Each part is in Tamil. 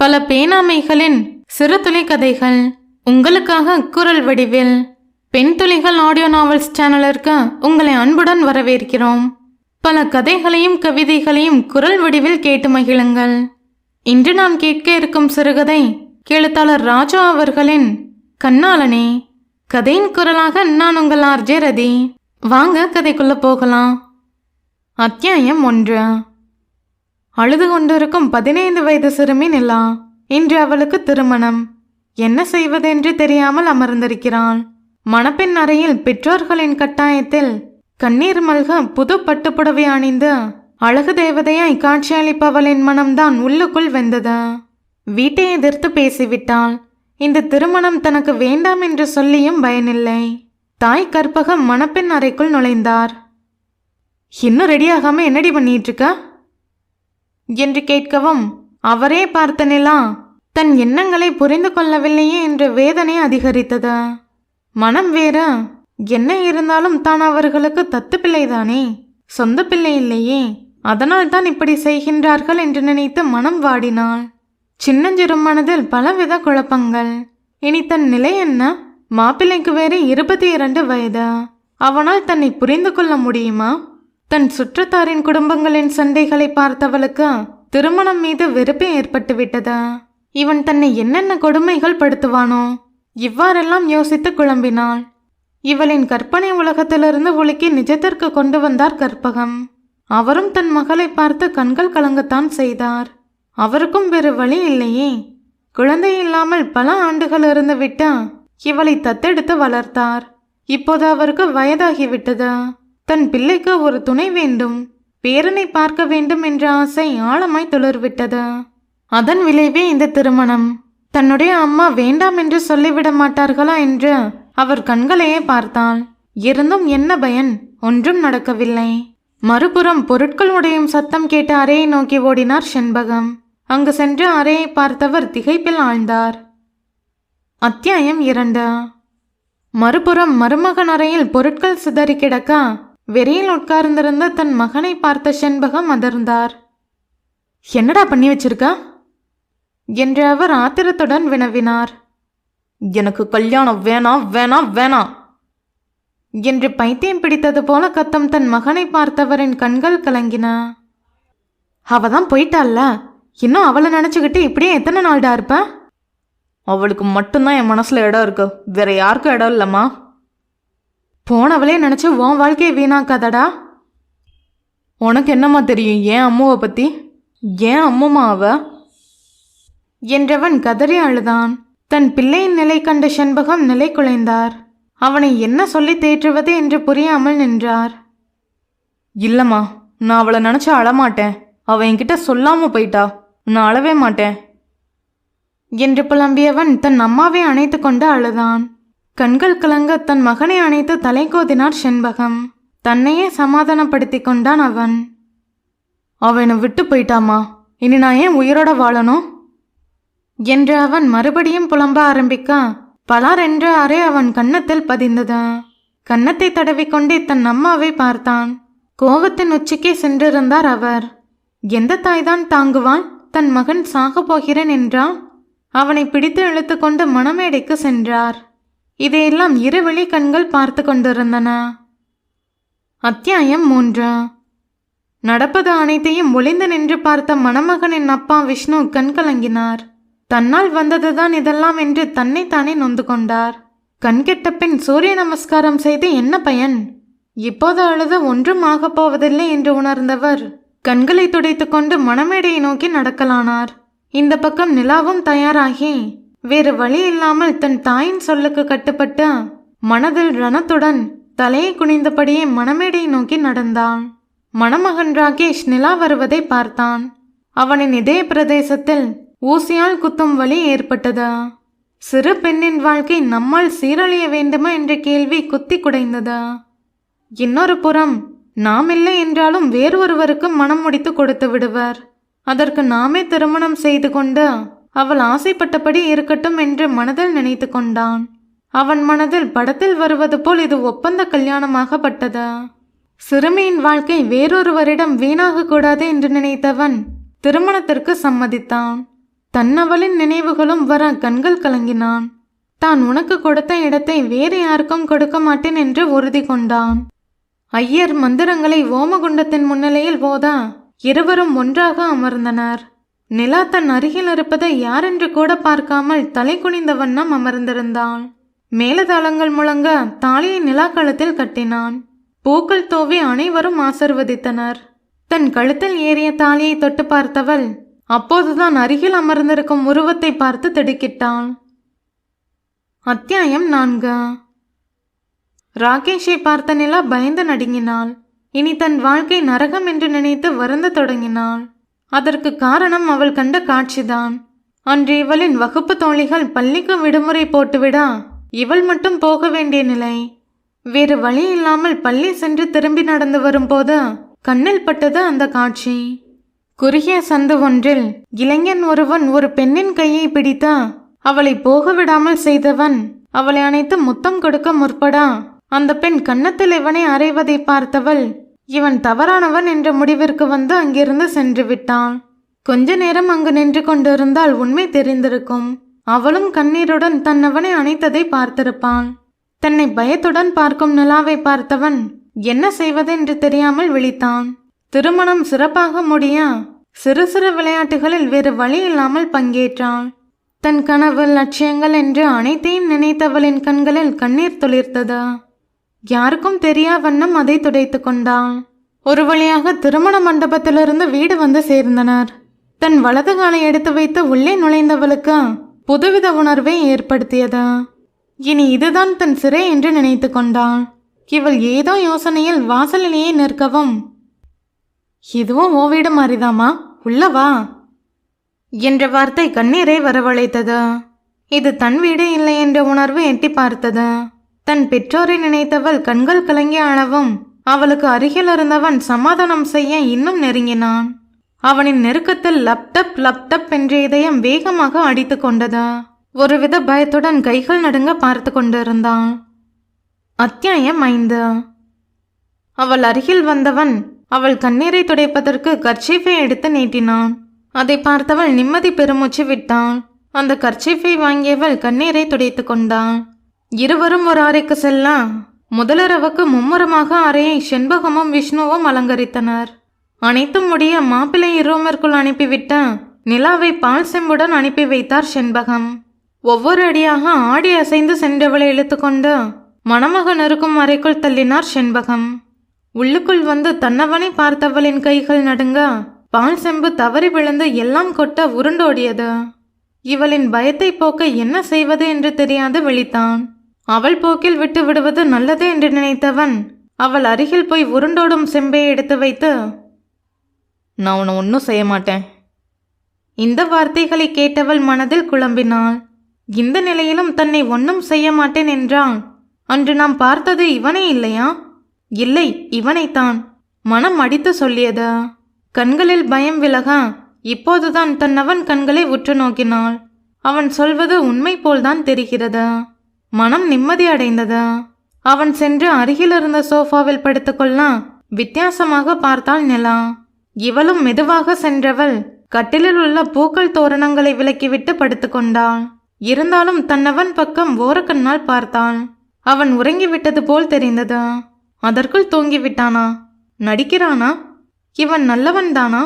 பல பேனாமைகளின் சிறுதுளி கதைகள் உங்களுக்காக குரல் வடிவில் பெண் துளிகள் ஆடியோ நாவல்ஸ் சேனலிற்கு உங்களை அன்புடன் வரவேற்கிறோம். பல கதைகளையும் கவிதைகளையும் குரல் வடிவில் கேட்டு மகிழுங்கள். இன்று நாம் கேட்க இருக்கும் சிறுகதை எழுத்தாளர் ராஜா அவர்களின் கண்ணாளனே கதையின் குரலாக நான் உங்கள் ஆர்ஜே ரதி. வாங்க கதைக்குள்ள போகலாம். அத்தியாயம் ஒன்று. அழுது கொண்டிருக்கும் பதினைந்து வயது சிறுமி நிலா இன்று அவளுக்கு திருமணம். என்ன செய்வதென்று தெரியாமல் அமர்ந்திருக்கிறாள். மணப்பெண் அறையில் பெற்றோர்களின் கட்டாயத்தில் கண்ணீர் மல்க புது பட்டுப்புடவை அணிந்து அழகு தேவதையாய் காட்சியளிப்பவளின் மனம்தான் உள்ளுக்குள் வெந்தது. வீட்டை எதிர்த்து பேசிவிட்டாள். இந்த திருமணம் தனக்கு வேண்டாம் என்று சொல்லியும் பயனில்லை. தாய் கற்பகம் மணப்பெண் அறைக்குள் நுழைந்தார். இன்னும் ரெடியாகாம என்னடி பண்ணிட்டு இருக்க? என்று கேட்கவும் அவரே பார்த்த நிலா தன் எண்ணங்களை புரிந்து கொள்ளவில்லையே என்ற வேதனை அதிகரித்தது. மனம் வேற என்ன இருந்தாலும் தான் அவர்களுக்கு தத்து பிள்ளைதானே சொந்த பிள்ளை இல்லையே அதனால் தான் இப்படி செய்கின்றார்கள் என்று நினைத்து மனம் வாடினாள். சின்னஞ்சிறு மனதில் பலவித குழப்பங்கள். இனி தன் நிலை என்ன? மாப்பிள்ளைக்கு வேறு இருபத்தி இரண்டு வயது. அவனால் தன்னை புரிந்து கொள்ள முடியுமா? தன் சுற்றத்தாரின் குடும்பங்களின் சண்டைகளை பார்த்தவளுக்கு திருமணம் மீது வெறுப்பே ஏற்பட்டு விட்டதா இவன் தன்னை என்னென்ன கொடுமைகள் படுத்துவானோ இவ்வாறெல்லாம் யோசித்து குழம்பினாள். இவளின் கற்பனை உலகத்திலிருந்து உலுக்கி நிஜத்திற்கு கொண்டு வந்தார் கற்பகம். அவரும் தன் மகளை பார்த்து கண்கள் கலங்கத்தான் செய்தார். அவருக்கும் வேறு வழி இல்லையே. குழந்தை இல்லாமல் பல ஆண்டுகள் இருந்து விட்டு இவளை தத்தெடுத்து வளர்த்தார். இப்போது அவருக்கு வயதாகிவிட்டது? தன் பிள்ளைக்கு ஒரு துணை வேண்டும். பேரனை பார்க்க வேண்டும் என்ற ஆசை ஆழமாய் துளிர்விட்டது. அதன் விளைவே இந்த திருமணம். தன்னுடைய அம்மா வேண்டாம் என்று சொல்லிவிட மாட்டார்களா என்று அவர் கண்களையே பார்த்தாள். இருந்தும் என்ன பயன்? ஒன்றும் நடக்கவில்லை. மறுபுறம் பொருட்கள் உடையும் சத்தம் கேட்டு அறையை நோக்கி ஓடினார் செண்பகம். அங்கு சென்று அறையை பார்த்தவர் திகைப்பில் ஆழ்ந்தார். அத்தியாயம் இரண்டு. மறுபுறம் மருமகன் அறையில் பொருட்கள் சிதறி கிடக்க வெறியில் உட்கார்ந்திருந்த தன் மகனை பார்த்த செண்பகம் அதிர்ந்தார். என்னடா பண்ணி வச்சிருக்க? என்று அவர் ஆத்திரத்துடன் வினவினார். எனக்கு கல்யாணம் வேணாம் வேணாம் வேணாம் என்று பைத்தியம் பிடித்தது போல கத்தம் தன் மகனை பார்த்தவரின் கண்கள் கலங்கின. அவ தான் போயிட்டால இன்னும் அவளை நினச்சிக்கிட்டு இப்படியே எத்தனை நாள்டா இருப்ப? அவளுக்கு மட்டும்தான் என் மனசுல இடம் இருக்கு. வேற யாருக்கும் இடம் இல்லைம்மா. போனவளே நினச்சி உன் வாழ்க்கையை வீணாக்காதடா. உனக்கு என்னம்மா தெரியும் ஏன் அம்மாவை பற்றி ஏன் அம்மம்மா அவ? என்றவன் கதறி அழுதான். தன் பிள்ளையின் நிலை கண்ட செண்பகம் நிலை குலைந்தார். அவனை என்ன சொல்லி தேற்றுவது என்று புரியாமல் நின்றார். இல்லம்மா நான் அவளை நினச்சி அழமாட்டேன். அவ என்கிட்ட சொல்லாம போயிட்டா. நான் அழவே மாட்டேன். என்று புலம்பியவன் தன் அம்மாவை அணைத்து கொண்டு அழுதான். கண்கள் கலங்க தன் மகனை அணைத்து தலை கோதினார் செண்பகம். தன்னையே சமாதானப்படுத்தி கொண்டான் அவன். அவனை விட்டு போயிட்டாமா இனி நான் ஏன் உயிரோட வாழணும்? என்று அவன் மறுபடியும் புலம்ப ஆரம்பிக்க பலார் என்ற அறை அவன் கன்னத்தில் பதிந்தது. கன்னத்தை தடவிக்கொண்டே தன் அம்மாவை பார்த்தான். கோபத்தின் உச்சிக்கே சென்றிருந்தார் அவர். எந்த தாய்தான் தாங்குவான் தன் மகன் சாகப் போகிறேன் என்றான்? அவனை பிடித்து இழுத்துக்கொண்டு மணமேடைக்கு சென்றார். இதையெல்லாம் இருவழி கண்கள் பார்த்து கொண்டிருந்தன. அத்தியாயம் மூன்று. நடப்பது அனைத்தையும் ஒளிந்து நின்று பார்த்த மணமகனின் அப்பா விஷ்ணு கண் கலங்கினார் தன்னால் வந்ததுதான் இதெல்லாம் என்று தன்னைத்தானே நொந்து கொண்டார். கண்கெட்ட பின் சூரிய நமஸ்காரம் செய்து என்ன பயன்? இப்போது அழுது ஒன்றும் ஆகப் போவதில்லை என்று உணர்ந்தவர் கண்களை துடைத்துக்கொண்டு மணமேடையை நோக்கி நடக்கலானார். இந்த பக்கம் நிலாவும் தயாராகி வேறு வழி இல்லாமல் தன் தாயின் சொல்லுக்கு கட்டுப்பட்டு மனதில் ரணத்துடன் தலையை குனிந்தபடியே மணமேடையை நோக்கி நடந்தான். மணமகன் ராகேஷ் நிலா வருவதை பார்த்தான். அவனின் இதய பிரதேசத்தில் ஊசியால் குத்தும் வலி ஏற்பட்டது. சிறு பெண்ணின் வாழ்க்கை நம்மால் சீரழிய வேண்டுமா என்ற கேள்வி குத்தி குடைந்தது. இன்னொரு புறம் நாம் இல்லை என்றாலும் வேறு ஒருவருக்கு மனம் முடித்து கொடுத்து விடுவர். அதற்கு நாமே திருமணம் செய்து கொண்டு அவள் ஆசைப்பட்டபடி இருக்கட்டும் என்று மனதில் நினைத்து கொண்டான். அவன் மனதில் படத்தில் வருவது போல் இது ஒப்பந்த கல்யாணமாகப்பட்டது சிறுமியின் வாழ்க்கை வேறொருவரிடம் வீணாக கூடாது என்று நினைத்தவன் திருமணத்திற்கு சம்மதித்தான். தன்னவளின் நினைவுகளும் வர கண்கள் கலங்கினான். தான் உனக்கு கொடுத்த இடத்தை வேறு யாருக்கும் கொடுக்க மாட்டேன் என்று உறுதி கொண்டான். ஐயர் மந்திரங்களை ஓமகுண்டத்தின் முன்னிலையில் போத? இருவரும் ஒன்றாக அமர்ந்தனர். நிலா தன் அருகில் இருப்பதை யாரென்று கூட பார்க்காமல் தலை குனிந்த வண்ணம் அமர்ந்திருந்தாள். மேலதாளங்கள் முழங்க தாலியை நிலா கழுத்தில் கட்டினான். பூக்கள் தோவி அனைவரும் ஆசிர்வதித்தனர். தன் கழுத்தில் ஏறிய தாலியை தொட்டு பார்த்தவள் அப்போதுதான் அருகில் அமர்ந்திருக்கும் உருவத்தை பார்த்து திடுக்கிட்டாள். அத்தியாயம் நான்கு. ராகேஷை பார்த்த நிலா பயந்து நடுங்கினாள். இனி தன் வாழ்க்கை நரகம் என்று நினைத்து வருந்த தொடங்கினாள். அதற்கு காரணம் அவள் கண்ட காட்சிதான். அன்று இவளின் வகுப்பு தோழிகள் பள்ளிக்கு விடுமுறை போட்டுவிடா. இவள் மட்டும் போக வேண்டிய நிலை. வேறு வழி இல்லாமல் பள்ளி சென்று திரும்பி நடந்து வரும்போது கண்ணில் பட்டது அந்த காட்சி. குறுகிய சந்து ஒன்றில் இளைஞன் ஒருவன் ஒரு பெண்ணின் கையை பிடித்து அவளை போக விடாமல் செய்தவன் அவளை அணைத்து முத்தம் கொடுக்க முற்படா. அந்த பெண் கன்னத்தில் இவனை அறைவதை பார்த்தவள் இவன் தவறானவன் என்ற முடிவிற்கு வந்து அங்கிருந்து சென்று விட்டான். கொஞ்ச நேரம் அங்கு நின்று கொண்டிருந்தால் உண்மை தெரிந்திருக்கும். அவளும் கண்ணீருடன் தன்னவனை அணைத்ததை பார்த்திருப்பான். தன்னை பயத்துடன் பார்க்கும் நிலாவை பார்த்தவன் என்ன செய்வதென்று தெரியாமல் விழித்தான். திருமணம் சிறப்பாக முடிய சிறு சிறு விளையாட்டுகளில் வேறு வழி இல்லாமல் பங்கேற்றாள் தன் கனவு லட்சியங்கள் என்று அனைத்தையும் நினைத்தவளின் கண்களில் கண்ணீர் துளிர்த்தது. யாருக்கும் தெரியா வண்ணம் அதை துடைத்து கொண்டான் ஒரு வழியாக திருமண மண்டபத்திலிருந்து வீடு வந்து சேர்ந்தனர். தன் வலது காலை எடுத்து வைத்து உள்ளே நுழைந்தவளுக்கு புதுவித உணர்வை ஏற்படுத்தியது. இனி இதுதான் தன் சிறை என்று நினைத்து கொண்டான் இவள் ஏதோ யோசனையில் வாசலிலேயே நிற்கவும் இதுவும் ஓ வீடு உள்ளவா என்ற வார்த்தை கண்ணீரை வரவழைத்தது. இது தன் வீடு இல்லை என்ற உணர்வு எட்டி பார்த்தது. தன் பெற்றோரை நினைத்தவள் கண்கள் கலங்கி அளவும் அவளுக்கு அருகில் இருந்தவன் சமாதானம் செய்ய இன்னும் நெருங்கினான். அவனின் நெருக்கத்தில் லப்டப் லப்டப் என்ற இதயம் வேகமாக அடித்து கொண்டது. ஒருவித பயத்துடன் கைகள் நடுங்க பார்த்து கொண்டிருந்தான். அத்தியாயம் ஐந்து. அவள் அருகில் வந்தவன் அவள் கண்ணீரை துடைப்பதற்கு கர்ச்சீஃபை எடுத்து நீட்டினான். அதை பார்த்தவள் நிம்மதி பெருமூச்சு விட்டான். அந்த கர்ச்சீஃபை வாங்கியவள் கண்ணீரை துடைத்து கொண்டான். இருவரும் ஒரு அறைக்கு செல்ல முதலரவுக்கு மும்முரமாக அறையை செண்பகமும் விஷ்ணுவும் அலங்கரித்தனர். அனைத்தும் முடிய மாப்பிள்ளை ரூமிற்குள் அனுப்பிவிட்ட நிலாவை பால் செம்புடன் அனுப்பி வைத்தார் செண்பகம். ஒவ்வொரு அடியாக ஆடி அசைந்து சென்றவளை இழுத்துக்கொண்டு மணமகன் இருக்கும் அறைக்குள் தள்ளினார் செண்பகம். உள்ளுக்குள் வந்து தன்னவனை பார்த்தவளின் கைகள் நடுங்க பால் செம்பு தவறி விழுந்து எல்லாம் கொட்ட உருண்டோடியது. இவளின் பயத்தை போக்க என்ன செய்வது என்று தெரியாது விழித்தான். அவள் போக்கில் விட்டு விடுவது நல்லது என்று நினைத்தவன் அவள் அருகில் போய் உருண்டோடும் செம்பை எடுத்து வைத்து நான் உன்னை ஒன்றும் செய்ய மாட்டேன். இந்த வார்த்தைகளை கேட்டவள் மனதில் குழம்பினாள். இந்த நிலையிலும் தன்னை ஒன்றும் செய்ய மாட்டேன் என்றான். அன்று நாம் பார்த்தது இவனே இல்லையா? இல்லை இவனைத்தான். மனம் அடித்து சொல்லியது. கண்களில் பயம் விலக இப்போதுதான் தன்னவன் கண்களை உற்று நோக்கினாள். அவன் சொல்வது உண்மை போல்தான் தெரிகிறது. மனம் நிம்மதி அடைந்தது? அவன் சென்று அருகில் இருந்த சோஃபாவில் படுத்துக்கொள்ள வித்தியாசமாக பார்த்தாள் நிலா. இவளும் மெதுவாக சென்றவள். கட்டிலில் உள்ள பூக்கள் தோரணங்களை விலக்கிவிட்டு படுத்துக்கொண்டாள் இருந்தாலும் தன்னவன் பக்கம் ஓரக்கண்ணால் பார்த்தாள். அவன் உறங்கிவிட்டது போல் தெரிந்தது? அதற்குள் தூங்கிவிட்டானா? நடிக்கிறானா? இவன் நல்லவன்தானா?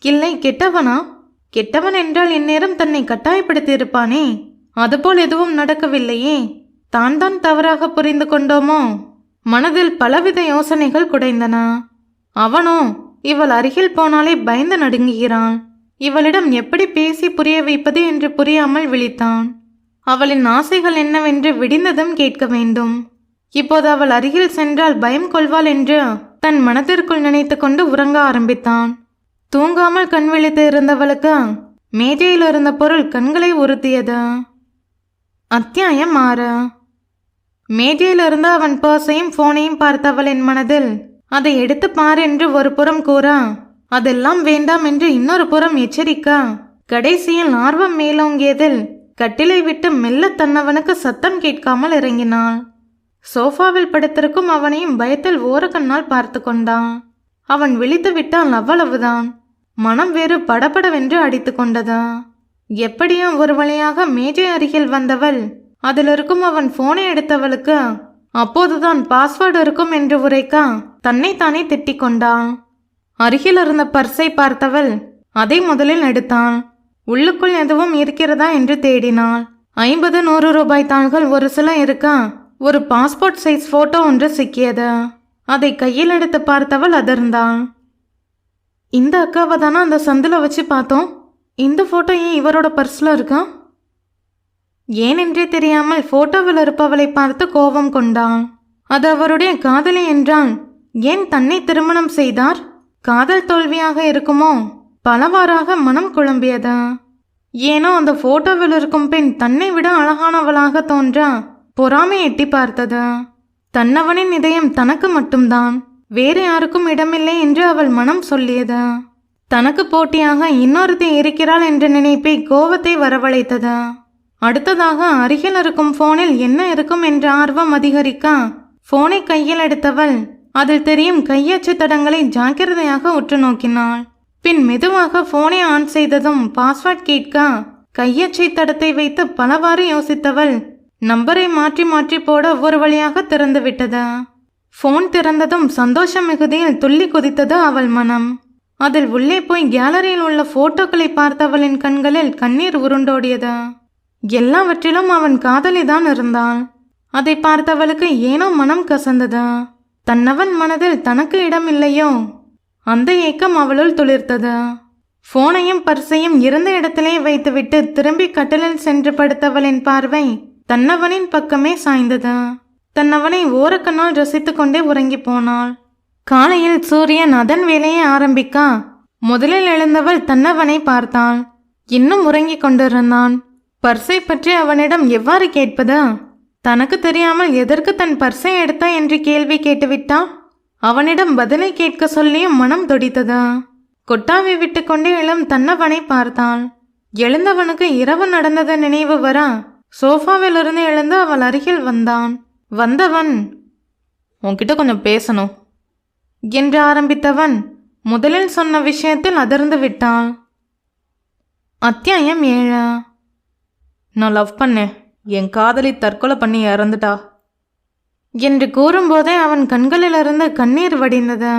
இல்லை கெட்டவனா? கெட்டவன் என்றால் இந்நேரம் தன்னை கட்டாயப்படுத்தி இருப்பானே அதுபோல் எதுவும் நடக்கவில்லையே. தான் தான் தவறாக புரிந்து கொண்டோமோ? மனதில் பலவித யோசனைகள் குடைந்தன. அவனோ இவள் அருகில் போனாலே பயந்து நடுங்குகிறான் இவளிடம் எப்படி பேசி புரிய வைப்பது என்று புரியாமல் விழித்தான். அவளின் ஆசைகள் என்னவென்று விடிந்ததும் கேட்க வேண்டும். இப்போது அவள் அருகில் சென்றால் பயம் கொள்வாள் என்று தன் மனதிற்குள் நினைத்து கொண்டு உறங்க ஆரம்பித்தான். தூங்காமல் கண் விழித்து இருந்தவளுக்கு மேஜையில் இருந்த பொருள் கண்களை உறுத்தியது. அத்தியாயம் ஆறு. மேஜையிலிருந்து அவன் பர்ஸையும் பார்த்தவள் என் மனதில் அதை எடுத்து பார் என்று ஒரு புறம் கூற அதெல்லாம் வேண்டாம் என்று இன்னொரு புறம் எச்சரிக்க. கடைசியில் ஆர்வம் மேலோங்கியதில் கட்டிலை விட்டு மெல்ல தன்னவனுக்கு சத்தம் கேட்காமல் இறங்கினாள். சோஃபாவில் படுத்திருக்கும் அவனையும் பயத்தில் ஓரக்கண்ணால் பார்த்து கொண்டான். அவன் விழித்து விட்டான் அவ்வளவுதான். மனம் வேறு படபடவென்று அடித்து கொண்டதா. எப்படியும் ஒரு வழியாக மேஜை அருகில் வந்தவள் அதில் இருக்கும் அவன் ஃபோனை எடுத்தவளுக்கு அப்போதுதான் பாஸ்வேர்டு இருக்கும் என்று உரைக்க தன்னைத்தானே திட்டிக் கொண்டாள் அருகில் இருந்த பர்ஸை பார்த்தவள் அதை முதலில் எடுத்தான். உள்ளுக்குள் எதுவும் இருக்கிறதா என்று தேடினாள். ஐம்பது நூறு ரூபாய் தாள்கள் ஒரு சில இருக்க ஒரு பாஸ்போர்ட் சைஸ் போட்டோ ஒன்று சிக்கியது. அதை கையில் எடுத்து பார்த்தவள் அதிர்ந்தாள் இந்த அக்காவை தானே அந்த சந்தில் வச்சு பார்த்தோம்? இந்த ஃபோட்டோ ஏன் இவரோட பர்ஸில் இருக்கா? ஏனென்றே தெரியாமல் ஃபோட்டோவில் இருப்பவளை பார்த்து கோபம் கொண்டான். அது அவருடைய காதலி என்றால் ஏன் தன்னை திருமணம் செய்தார்? காதல் தோல்வியாக இருக்குமோ? பலவாறாக மனம் குழம்பியது? ஏனோ அந்த ஃபோட்டோவில் இருக்கும் பெண் தன்னை விட அழகானவளாக தோன்ற பொறாமை எட்டி பார்த்தது? தன்னவனின் இதயம் தனக்கு மட்டும்தான் வேறு யாருக்கும் இடமில்லை என்று அவள் மனம் சொல்லியது? தனக்கு போட்டியாக இன்னொருத்தி இருக்கிறாள் என்ற நினைப்பை கோபத்தை வரவழைத்தது? அடுத்ததாக அருகில் இருக்கும் போனில் என்ன இருக்கும் என்ற ஆர்வம் அதிகரிக்க? போனை கையில் எடுத்தவள் அதில் தெரியும் கையச்சு தடங்களை ஜாக்கிரதையாக உற்று நோக்கினாள். பின் மெதுவாக போனை ஆன் செய்ததும் பாஸ்வேர்ட் கேட்க கையச்சை தடத்தை வைத்து பலவாறு யோசித்தவள் நம்பரை மாற்றி மாற்றி போட ஒரு வழியாக திறந்து விட்டது? ஃபோன் திறந்ததும் சந்தோஷ மிகுதியில் துள்ளி குதித்தது அவள் மனம். அதில் உள்ளே போய் கேலரியில் உள்ள போட்டோக்களை பார்த்தவளின் கண்களில் கண்ணீர் உருண்டோடியது. எல்லாவற்றிலும் அவன் காதலிதான் இருந்தான். அதை பார்த்தவளுக்கு ஏனோ மனம் கசந்ததா. தன்னவன் மனதில் தனக்கு இடம் இல்லையோ அந்த ஏக்கம் அவளுள் துளிர்த்தது. போனையும் பர்சையும் இருந்த இடத்திலே வைத்துவிட்டு திரும்பி கட்டிலில் சென்று படுத்தவளின் பார்வை தன்னவனின் பக்கமே சாய்ந்தது. தன்னவனை ஓரக்கண்ணால் ரசித்து கொண்டே உறங்கி போனாள். காலையில் சூரியன் அதன் வேலையை ஆரம்பிக்க முதலில் எழுந்தவள் தன்னவனை பார்த்தாள். இன்னும் உறங்கிக் கொண்டிருந்தான். பர்ஸை பற்றி அவனிடம் எவ்வாறு கேட்பது? தனக்கு தெரியாமல் எதற்கு தன் பர்ஸை எடுத்தா என்று கேள்வி கேட்டுவிட்டா? அவனிடம் பதிலை கேட்க சொல்லியும் மனம் துடித்தது. கொட்டாவி விட்டுக்கொண்டே இளம் தன்னவனை பார்த்தாள் எழுந்தவனுக்கு இரவு நடந்தது நினைவு வர சோஃபாவிலிருந்து எழுந்து அவள் அருகில் வந்தான். வந்தவன் உன்கிட்ட கொஞ்சம் பேசணும் என்று ஆரம்பித்தவன் முதலில் சொன்ன விஷயத்தில் அதிர்ந்து விட்டான் அத்தியாயம் ஏழு. நான் லவ் பண்ணேன். என் காதலி தற்கொலை பண்ணி இறந்துட்டா. என்று கூறும்போதே அவன் கண்களிலிருந்து கண்ணீர் வடிந்தது.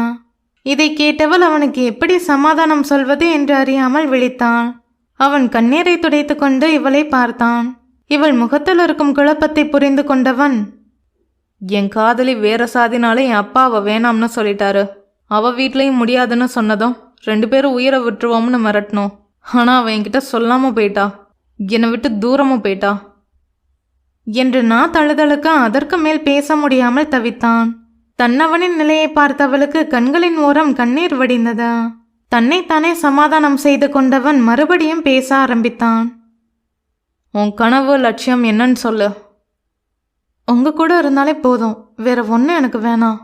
இதை கேட்டவள் அவனுக்கு எப்படி சமாதானம் சொல்வது என்று அறியாமல் விழித்தான் அவன் கண்ணீரை துடைத்து கொண்டு இவளை பார்த்தான். இவள் முகத்தில் இருக்கும் குழப்பத்தை புரிந்து கொண்டவன் என் காதலி வேற சாதினால என் அப்பா அவ வேணாம்னு சொல்லிட்டாரு. அவ வீட்லையும் முடியாதுன்னு சொன்னதும் ரெண்டு பேரும் உயிரை விட்டுருவோம்னு மிரட்டணும் ஆனா அவன் என்கிட்ட சொல்லாம போயிட்டா. என்னை விட்டு தூரமும் போயிட்டா? என்று நான் தழுதழுக்க அதற்கு மேல் பேச முடியாமல் தவித்தான். தன்னவனின் நிலையை பார்த்தவளுக்கு கண்களின் ஓரம் கண்ணீர் வடிந்தது? தன்னைத்தானே சமாதானம் செய்து கொண்டவன் மறுபடியும் பேச ஆரம்பித்தான். உன் கனவு லட்சியம் என்னன்னு சொல்லு. உங்க கூட இருந்தாலே போதும். வேற ஒன்று எனக்கு வேணாம்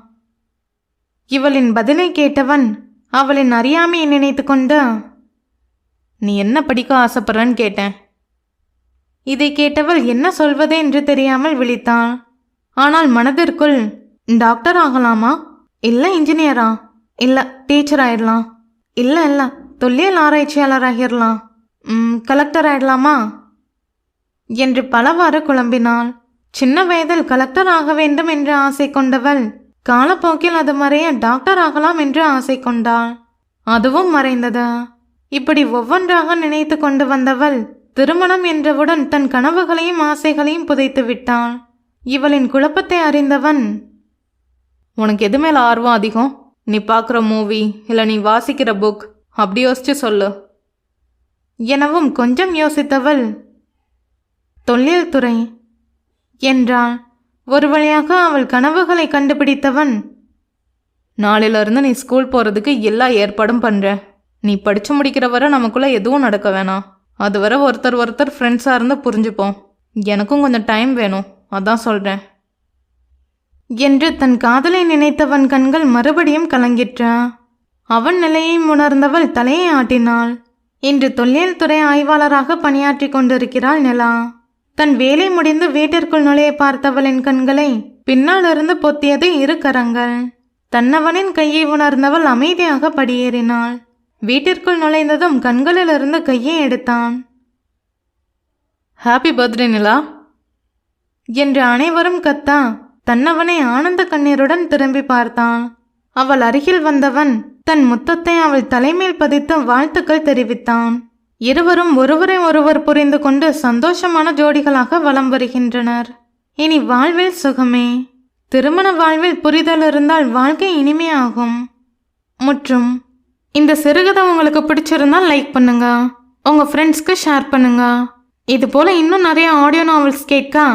இவளின் பதிலை கேட்டவன் அவளின் அறியாமையை நினைத்து கொண்டு நீ என்ன படிக்க ஆசைப்படுறன்னு கேட்டேன். இதை கேட்டவள் என்ன சொல்வது என்று தெரியாமல் விழித்தாள் ஆனால் மனதிற்குள் டாக்டர் ஆகலாமா? இல்லை இன்ஜினியரா? இல்லை டீச்சர் ஆயிடலாம்? இல்லை இல்லை தொல்லியல் ஆராய்ச்சியாளர் ஆகிடலாம் ம், கலெக்டர் ஆயிடலாமா? என்று பலவாறு குழம்பினாள். சின்ன வயதில் கலெக்டர் ஆக வேண்டும் என்று ஆசை கொண்டவள் காலப்போக்கில் அது மறைய டாக்டர் ஆகலாம் என்று ஆசை கொண்டாள். அதுவும் மறைந்தது? இப்படி ஒவ்வொன்றாக நினைத்து கொண்டு வந்தவள் திருமணம் என்றவுடன் தன் கனவுகளையும் ஆசைகளையும் புதைத்து விட்டான். இவளின் குழப்பத்தை அறிந்தவன் உனக்கு எது மேல ஆர்வம் அதிகம்? நீ பார்க்குற மூவி இல்லை நீ வாசிக்கிற புக் அப்படி யோசிச்சு சொல்லு. எனவும் கொஞ்சம் யோசித்தவள் தொல்லியல் துறை என்றான். ஒரு வழியாக அவள் கனவுகளை கண்டுபிடித்தவன் நாளிலிருந்து நீ ஸ்கூல் போகிறதுக்கு எல்லா ஏற்பாடும் பண்ணுற நீ படித்து முடிக்கிற வரை நமக்குள்ளே எதுவும் நடக்க வேணாம். அதுவரை ஒருத்தர் ஒருத்தர் ஃப்ரெண்ட்ஸாக இருந்து புரிஞ்சுப்போம். எனக்கும் கொஞ்சம் டைம் வேணும். அதான் சொல்கிறேன் என்று தன் காதலை நினைத்தவன் கண்கள் மறுபடியும் கலங்கிற்ற. அவன் நிலையை உணர்ந்தவள் தலையை ஆட்டினாள். இன்று தொல்லியல் துறை ஆய்வாளராக பணியாற்றி கொண்டிருக்கிறாள் நிலா. தன் வேலை முடிந்து வீட்டிற்குள் நுழைய பார்த்தவளின் கண்களை பின்னாலிருந்து பொத்தியது இரு கரங்கள். தன்னவனின் கையை உணர்ந்தவள் அமைதியாக படியேறினாள். வீட்டிற்குள் நுழைந்ததும் கண்களிலிருந்து கையை எடுத்தான். ஹாப்பி பர்த்டே நிலா என்று அனைவரும் கத்தா தன்னவனை ஆனந்த கண்ணீருடன் திரும்பி பார்த்தான். அவள் அருகில் வந்தவன் தன் முத்தத்தை அவள் தலைமையில் பதித்து வாழ்த்துக்கள் தெரிவித்தான். இருவரும் ஒருவரை ஒருவர் புரிந்து கொண்டு சந்தோஷமான ஜோடிகளாக வலம் வருகின்றனர். இனி வாழ்வில் சுகமே. திருமண வாழ்வில் புரிதல் இருந்தால் வாழ்க்கை இனிமையாகும். மற்றும் இந்த சிறுகதை உங்களுக்கு பிடிச்சிருந்தால் லைக் பண்ணுங்க. உங்க ஃப்ரெண்ட்ஸ்க்கு ஷேர் பண்ணுங்க. இது போல இன்னும் நிறைய ஆடியோ நாவல்ஸ் கேட்க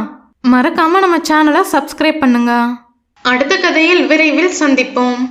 மறக்காம நம்ம சேனலை சப்ஸ்கிரைப் பண்ணுங்க. அடுத்த கதையில் விரைவில் சந்திப்போம்.